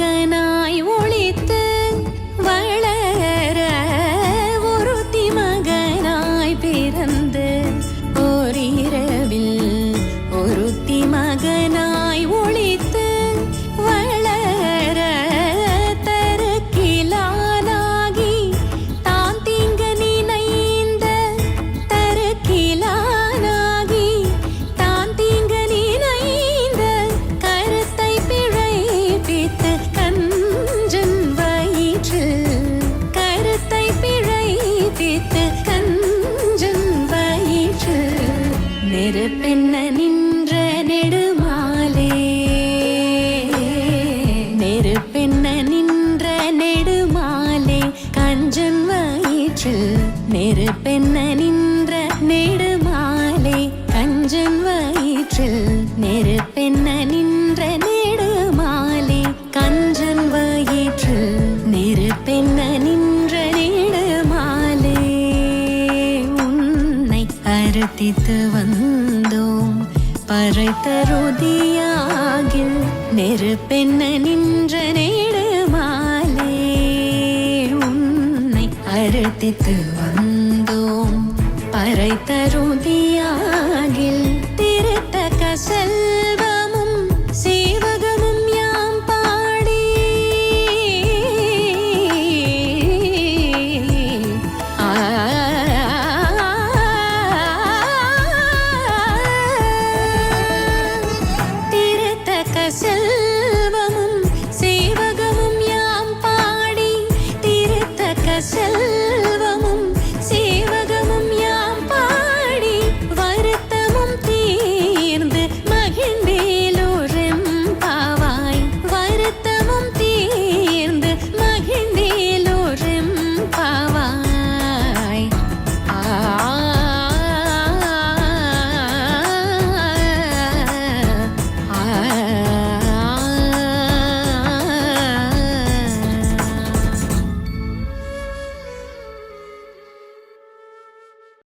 மகனாய் ஒளி பெண்ண நின்ற நெடுமாலே. நெருப்பெண்ண நின்ற நெடுமாலே. கஞ்சன் வயிற்றில் நெருப்பெண் அர்த்தித்து வந்தோம் பறைத்தருதியாகில் நெருப்பென்ன நின்ற நேடுமாலே உன்னை அர்த்தித்து வந்தோம் பறைத்தருதியாகில்